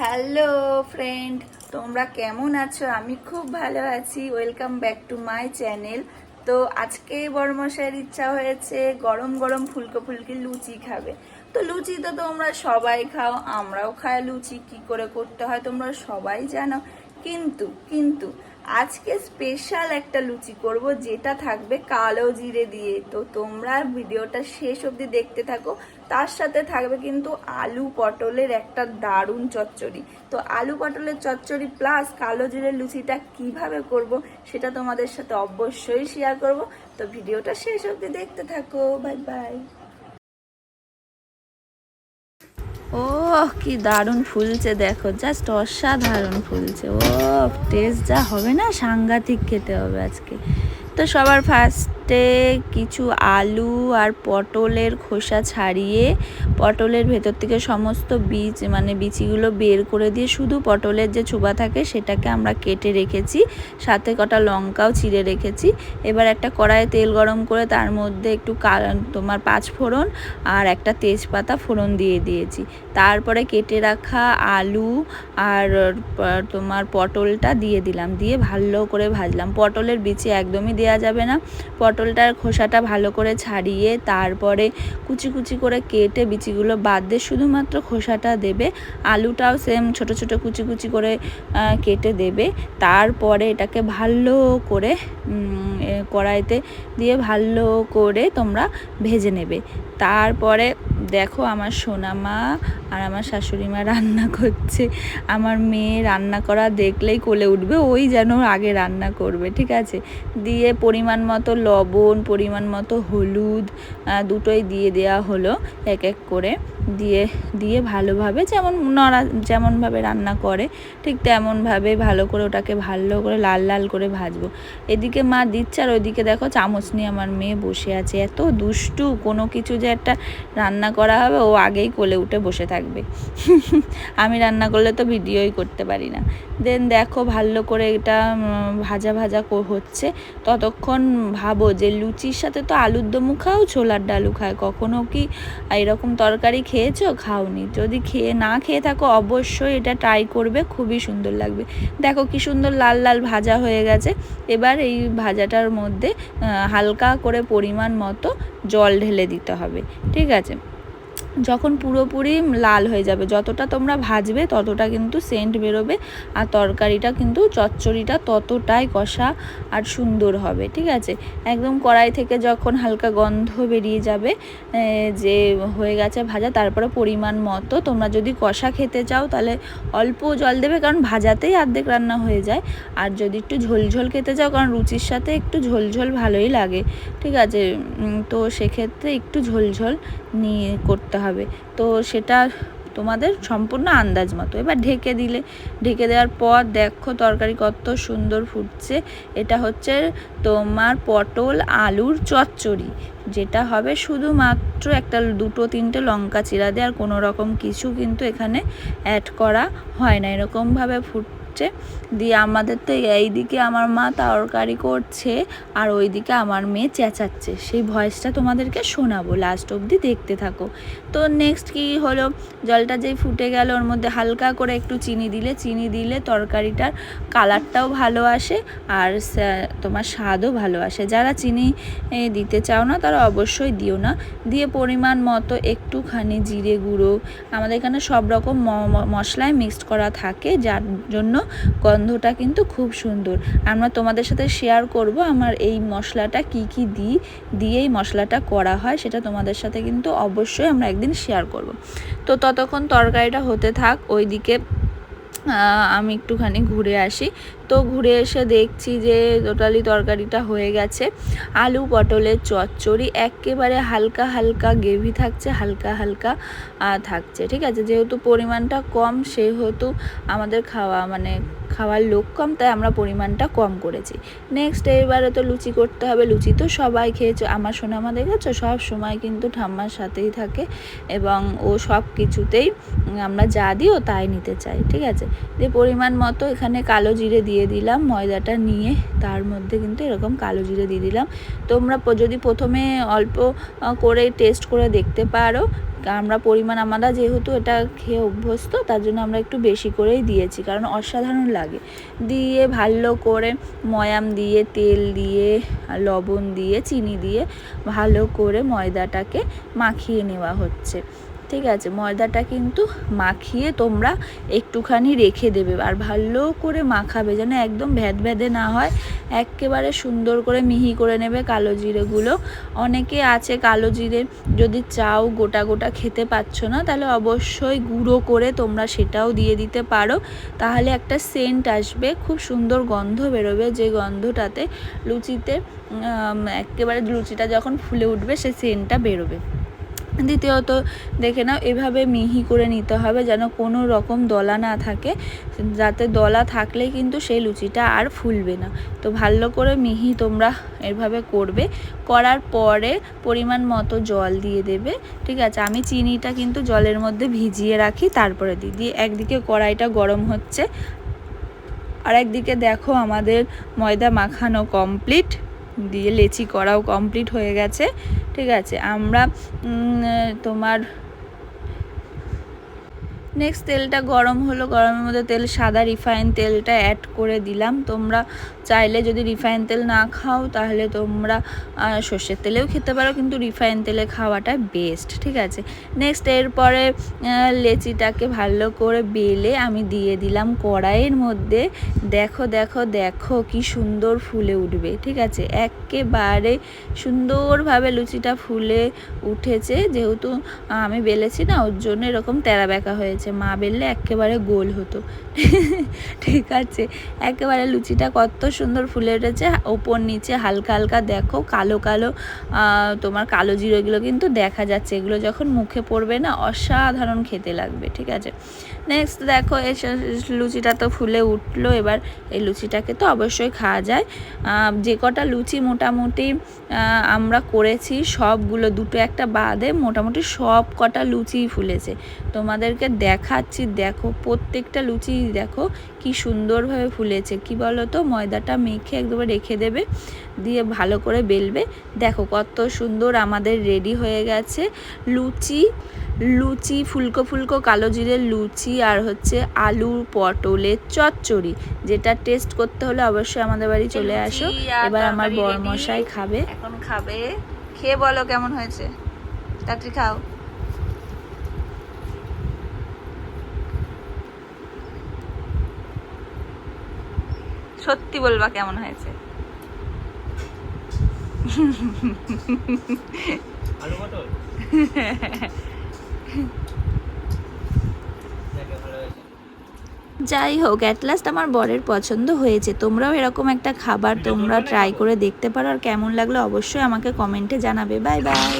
Hello friend তোমরা কেমন আছো? আমি খুব ভালো আছি। Welcome back to my channel তো আজকে বড়মশাইয়ের ইচ্ছা হয়েছে গরম গরম ফুলকো ফুলকি লুচি খাবে। তো লুচি তো তোমরা সবাই খাও, আমরাও খাই। লুচি কি করে করতে হয় তোমরা সবাই জানো। কিন্তু কিন্তু আজকে স্পেশাল একটা লুচি করব, যেটা থাকবে কালো জিরে দিয়ে। তো তোমরা ভিডিওটা শেষ অবধি দেখতে থাকো, তার সাথে থাকবে কিন্তু আলু পটলের একটা দারুণ চচ্চড়ি। তো আলু পটলের চচ্চড়ি প্লাস কালো জিরের লুচিটা কীভাবে করব, সেটা তোমাদের সাথে অবশ্যই শেয়ার করব। তো ভিডিওটা শেষ অবধি দেখতে থাকো। বাই বাই ও কি দারুণ ফুলছে, দেখো জাস্ট অসাধারণ ফুলছে। ও টেস্ট যা হবে না, সাংঘাতিক খেতে হবে আজকে। তো সবার ফার্স্টে কিছু আলু আর পটলের খোসা ছাড়িয়ে পটলের ভেতর থেকে সমস্ত বীজ মানে বিচিগুলো বের করে দিয়ে শুধু পটলের যে চুবা থাকে সেটাকে আমরা কেটে রেখেছি। সাথে কটা লঙ্কাও চিড়ে রেখেছি। এবার একটা কড়াইয়ে তেল গরম করে তার মধ্যে একটু তোমার পাঁচ ফোড়ন আর একটা তেজপাতা ফোড়ন দিয়ে দিয়েছি। তারপরে কেটে রাখা আলু আর তোমার পটলটা দিয়ে দিলাম। দিয়ে ভালো করে ভাজলাম। পটলের বিচি একদমই দেওয়া যাবে না। পটলটার খোসাটা ভালো করে ছাড়িয়ে তারপরে কুচি কুচি করে কেটে বিচিগুলো বাদ দিয়ে শুধুমাত্র খোসাটা দেবে। আলুটাও সেম ছোট ছোট কুচি কুচি করে কেটে দেবে। তারপরে এটাকে ভালো করে কড়াইতে দিয়ে ভালো করে তোমরা ভেজে নেবে। তারপরে দেখো আমার সোনা মা আর আমার শাশুড়ি মা রান্না করছে। আমার মেয়ে রান্না করা দেখলেই কোলে উঠবে, ওই যেন আগে রান্না করবে, ঠিক আছে? দিয়ে পরিমাণ মতো লবণ, পরিমাণ মতো হলুদ দুটোই দিয়ে দেওয়া হলো এক এক করে। দিয়ে দিয়ে ভালোভাবে যেমন নড়া, যেমনভাবে রান্না করে, ঠিক তেমনভাবে ভালো করে ওটাকে ভালো করে লাল লাল করে ভাজবো। এদিকে মা দিচ্ছে আর ওইদিকে দেখো চামচ নিয়ে আমার মেয়ে বসে আছে। এত দুষ্টু, কোনো কিছু যে একটা রান্না করা হবে, ও আগেই কোলে উঠে বসে থাকবে আমি রান্না করলে তো ভিডিওই করতে পারি না। দেন দেখো ভালো করে এটা ভাজা ভাজা হচ্ছে। ততক্ষণ ভাবো যে লুচির সাথে তো আলুর দমু খাও, ছোলার ডালু খায়। কখনো কি এরকম তরকারি খেয়েছো? খাওনি। যদি খেয়ে, না খেয়ে থাকো, অবশ্যই এটা ট্রাই করবে, খুবই সুন্দর লাগবে। দেখো কি সুন্দর লাল লাল ভাজা হয়ে গেছে। এবার এই ভাজাটার মধ্যে হালকা করে পরিমাণ মতো জল ঢেলে দিতে হবে। ঠিক আছে? যখন পুরোপুরি লাল হয়ে যাবে, যতটা তোমরা ভাজবে ততটা কিন্তু সেন্ট বেরোবে আর তরকারিটা কিন্তু চচ্চড়িটা ততটাই কষা আর সুন্দর হবে, ঠিক আছে? একদম কড়াই থেকে যখন হালকা গন্ধ বেরিয়ে যাবে যে হয়ে গেছে ভাজা, তারপরে পরিমাণ মতো তোমরা যদি কষা খেতে চাও তাহলে অল্প জল দেবে, কারণ ভাজাতেই অর্ধেক রান্না হয়ে যায়। আর যদি একটু ঝোলঝোল খেতে চাও, কারণ রুচির সাথে একটু ঝোলঝোল ভালোই লাগে, ঠিক আছে? তো সেক্ষেত্রে একটু ঝোলঝোল নিয়ে করতে হবে। তো সেটা তোমাদের সম্পূর্ণ আন্দাজ মতো। এবার ঢেকে দিলে। ঢেকে দেওয়ার পর দেখো তরকারি কত সুন্দর ফুটছে। এটা হচ্ছে তোমার পটল আলুর চচ্চড়ি। যেটা হবে শুধুমাত্র একটা দুটো তিনটে লঙ্কা চিরা দিয়ে, আর কোনো রকম কিছু কিন্তু এখানে অ্যাড করা হয় না। এরকমভাবে ফুট হচ্ছে। দিয়ে আমাদের তো এইদিকে আমার মা তরকারি করছে আর ওইদিকে আমার মেয়ে চেঁচাচ্ছে। সেই ভয়েসটা তোমাদেরকে শোনাবো লাস্ট অবধি দেখতে থাকো। তো নেক্সট কি হলো? জলটা যেই ফুটে গেল, ওর মধ্যে হালকা করে একটু চিনি দিলে চিনি দিলে তরকারিটার কালারটাও ভালো আসে আর তোমার স্বাদও ভালো আসে। যারা চিনি দিতে চাও না, তারা অবশ্যই দিও না। দিয়ে পরিমাণ মতো একটুখানি জিরে গুঁড়ো। আমাদের এখানে সব রকম মশলায় মিক্সড করা থাকে, যার জন্য গন্ধটা কিন্তু খুব সুন্দর। আমরা তোমাদের সাথে শেয়ার করব আমার এই মশলাটা কি কি দিই, দিয়ে এই মশলাটা করা হয়, সেটা তোমাদের সাথে কিন্তু অবশ্যই আমরা একদিন শেয়ার করব। তো ততক্ষণ তরকারিটা হতে থাক, ওইদিকে আমি একটুখানি ঘুরে আসি। তো ঘুরে এসে দেখছি যে টোটালি তরকারিটা হয়ে গেছে। আলু, পটলের চচ্চড়ি, একেবারে হালকা হালকা গ্রেভি থাকছে, হালকা হালকা থাকছে, ঠিক আছে? যেহেতু পরিমাণটা কম, সেহেতু আমাদের খাওয়া মানে খাওয়ার লোক কম, তাই আমরা পরিমাণটা কম করেছি। নেক্সট এবারে তো লুচি করতে হবে। লুচি তো সবাই খেয়েছো। আমার সোনামা দেখেছ? সব সময় কিন্তু ঠাম্মার সাথেই থাকে এবং ও সব কিছুতেই আমরা যা দিই ও তাই নিতে চাই ঠিক আছে? যে পরিমাণ মতো এখানে কালো জিরে দিয়ে দিয়ে দিলাম, ময়দাটা নিয়ে তার মধ্যে কিন্তু এরকম কালো জিরে দিয়ে দিলাম। তোমরা যদি প্রথমে অল্প করে টেস্ট করে দেখতে পারো, আমরা পরিমাণ আমরা যেহেতু এটা খেয়ে অভ্যস্ত, তার জন্য আমরা একটু বেশি করেই দিয়েছি, কারণ অসাধারণ লাগে। দিয়ে ভালো করে ময়াম দিয়ে, তেল দিয়ে লবণ দিয়ে, চিনি দিয়ে ভালো করে ময়দাটাকে মাখিয়ে নেওয়া হচ্ছে। ঠিক আছে, ময়দাটা কিন্তু মাখিয়ে তোমরা একটুখানি রেখে দেবে আর ভালো করে মাখাবে যেন একদম ভ্যাদ ভ্যাদে না হয়, একেবারে সুন্দর করে মিহি করে নেবে কালো জিরেগুলো। অনেকে আছে কালো জিরে যদি চাও গোটা গোটা খেতে পাচ্ছ না, তাহলে অবশ্যই গুঁড়ো করে তোমরা সেটাও দিয়ে দিতে পারো। তাহলে একটা সেন্ট আসবে, খুব সুন্দর গন্ধ বেরোবে যে গন্ধটাতে লুচিতে একেবারে লুচিটা যখন ফুলে উঠবে সে সেন্টটা বেরোবে। দ্বিতীয়ত দেখে নাও, এভাবে মিহি করে নিতে হবে যেন কোনো রকম দলা না থাকে। যাতে দলা থাকলে কিন্তু সেই লুচিটা আর ফুলবে না। তো ভালো করে মিহি তোমরা এভাবে করবে। করার পরে পরিমাণ মতো জল দিয়ে দেবে। ঠিক আছে? আমি চিনিটা কিন্তু জলের মধ্যে ভিজিয়ে রাখি, তারপরে দিই। দিয়ে একদিকে কড়াইটা গরম হচ্ছে। আর একদিকে দেখো আমাদের ময়দা মাখানো কমপ্লিট দিয়ে লেচি করাও কমপ্লিট হয়ে গেছে। ঠিক আছে আমরা তোমার নেক্সট তেলটা গরম হলো, গরমের মধ্যে তেল, সাদা রিফাইন তেলটা অ্যাড করে দিলাম। তোমরা চাইলে যদি রিফাইন তেল না খাও, তাহলে তোমরা সর্ষের তেলেও খেতে পারো, কিন্তু রিফাইন তেলে খাওয়াটা বেস্ট ঠিক আছে? নেক্সট এরপরে লেচিটাকে ভালো করে বেলে আমি দিয়ে দিলাম কড়াইয়ের মধ্যে। দেখো দেখো দেখো কি সুন্দর ফুলে উঠবে, ঠিক আছে? একেবারে সুন্দরভাবে লুচিটা ফুলে উঠেছে, যেহেতু আমি বেলেছি না, ওর জন্য এরকম তেরা বেঁকা হয়েছে। মা বেললে একেবারে গোল হতো। ঠিক আছে, একেবারে লুচিটা কত সুন্দর ফুলে উঠেছে। ওপর নিচে হালকা হালকা দেখো, কালো কালো তোমার কালো জিরোগুলো কিন্তু দেখা যাচ্ছে। এগুলো যখন মুখে পড়বে না, অসাধারণ খেতে লাগবে, ঠিক আছে? নেক্সট দেখো, এই লুচিটা তো ফুলে উঠল। এবার এই লুচিটাকে তো অবশ্যই খাওয়া যায়। যে কটা লুচি মোটামুটি আমরা করেছি, সবগুলো দুটো একটা বাদে মোটামুটি সব কটা লুচি ফুলেছে। তোমাদেরকে দেখাচ্ছি দেখো প্রত্যেকটা লুচি দেখো কি সুন্দরভাবে ফুলেছে। কি বলো তো ময়দাটা মেখে একদম রেখে দেবে দিয়ে ভালো করে বেলবে। দেখো কত সুন্দর আমাদের রেডি হয়ে গেছে লুচি লুচি ফুলকো ফুলকো কালো জিরের লুচি আর হচ্ছে আলু পটলের চচ্চড়ি যেটা টেস্ট করতে হলে অবশ্যই আমাদের বাড়ি চলে আসো। এবার আমার বরমশাই খাবে। এখন খাবে। খেয়ে বলো কেমন হয়েছে। তাড়াতাড়ি খাও। সত্যি বলবা কেমন হয়েছে? যাই হোক অ্যাট লাস্ট আমার বরের পছন্দ হয়েছে। তোমরাও এরকম একটা খাবার তোমরা ট্রাই করে দেখতে পারো। আর কেমন লাগল অবশ্যই আমাকে কমেন্টে জানাবে। Bye bye